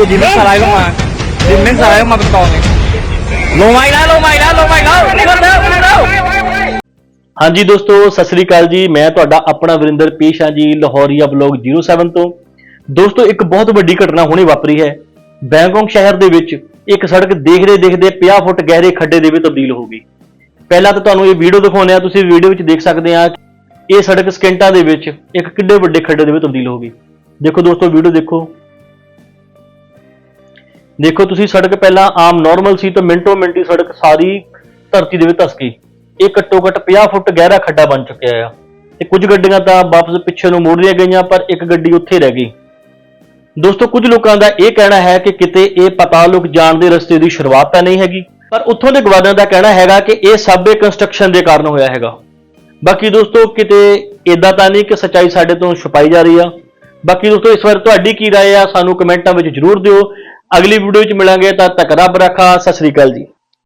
กูยิงสไลด์ลงมายิงแม่งสไลด์ลงมาเป็นกองเลยลงมาอีกแล้วลงมาอีกแล้วลงมาอีกแล้วเร็วเร็วเร็ว ਹਾਂਜੀ ਦੋਸਤੋ ਸਤਿ ਸ੍ਰੀ ਅਕਾਲ ਜੀ ਮੈਂ ਤੁਹਾਡਾ ਆਪਣਾ ਵਰਿੰਦਰ ਪੇਸ਼ ਹਾਂ ਜੀ ਲਾਹੌਰੀਆ ਬਲੌਗ 07 ਤੋਂ ਦੋਸਤੋ ਇੱਕ ਬਹੁਤ ਵੱਡੀ ਘਟਨਾ ਹੁਣੇ ਵਾਪਰੀ ਹੈ ਬੈਂਕਾਕ ਸ਼ਹਿਰ ਦੇ ਵਿੱਚ ਇੱਕ ਸੜਕ ਦੇਖਦੇ ਦੇਖਦੇ 50 ਫੁੱਟ ਗਹਿਰੇ ਖੱਡੇ ਦੇ ਵਿੱਚ ਤਬਦੀਲ ਹੋ ਗਈ ਪਹਿਲਾਂ ਤਾਂ ਤੁਹਾਨੂੰ ਇਹ ਵੀਡੀਓ ਦਿਖਾਉਂਦੇ ਆ ਤੁਸੀਂ ਵੀਡੀਓ ਵਿੱਚ ਦੇਖ ਸਕਦੇ ਆ ਇਹ ਸੜਕ ਸਕਿੰਟਾਂ ਦੇ ਵਿੱਚ ਇੱਕ ਕਿੱਡੇ ਵੱਡੇ ਖੱਡੇ ਦੇ ਵਿੱਚ ਤਬਦੀਲ ਹੋ ਗਈ ਦੇਖੋ ਦੋਸਤੋ ਵੀਡੀਓ ਦੇਖੋ ਦੇਖੋ ਤੁਸੀਂ ਸੜਕ ਪਹਿਲਾਂ ਆਮ ਨਾਰਮਲ ਸੀ ਤਾਂ ਮਿੰਟੋ ਮਿੰਟੀ ਸੜਕ ਸਾਰੀ ਧਰਤੀ ਦੇ ਵਿੱਚ ਧਸ ਗਈ ਇਹ ਘੱਟੋ ਘੱਟ 50 ਫੁੱਟ ਗਹਿਰਾ ਖੱਡਾ ਬਣ ਚੁੱਕਿਆ ਆ ਤੇ ਕੁਝ ਗੱਡੀਆਂ ਤਾਂ ਵਾਪਸ ਪਿੱਛੇ ਨੂੰ ਮੋੜ ਲਿਆ ਗਈਆਂ ਪਰ ਇੱਕ ਗੱਡੀ ਉੱਥੇ ਰਹਿ ਗਈ ਦੋਸਤੋ ਕੁਝ ਲੋਕਾਂ ਦਾ ਇਹ ਕਹਿਣਾ ਹੈ ਕਿ ਕਿਤੇ ਇਹ ਪਤਾਲੋਕ ਜਾਣ ਦੇ ਰਸਤੇ ਦੀ ਸ਼ੁਰੂਆਤ ਤਾਂ ਨਹੀਂ ਹੈਗੀ ਪਰ ਉੱਥੋਂ ਦੇ ਗਵਾਰਾਂ ਦਾ ਕਹਿਣਾ ਹੈਗਾ ਕਿ ਇਹ ਸਬਵੇ ਕੰਸਟਰਕਸ਼ਨ ਦੇ ਕਾਰਨ ਹੋਇਆ ਹੈਗਾ ਬਾਕੀ ਦੋਸਤੋ ਕਿਤੇ ਇਦਾਂ ਤਾਂ ਨਹੀਂ ਕਿ ਸੱਚਾਈ ਸਾਡੇ ਤੋਂ ਛੁਪਾਈ ਜਾ ਰਹੀ ਆ ਬਾਕੀ ਦੋਸਤੋ ਇਸ ਵਾਰ ਤੁਹਾਡੀ ਕੀ رائے ਆ ਸਾਨੂੰ ਕਮੈਂਟਾਂ ਵਿੱਚ ਜਰੂਰ ਦਿਓ ਅਗਲੀ ਵੀਡੀਓ 'ਚ ਮਿਲਾਂਗੇ ਤਾਂ ਤੱਕ ਰੱਬ ਰੱਖਾ ਸਤਿ ਸ੍ਰੀ ਅਕਾਲ ਜੀ।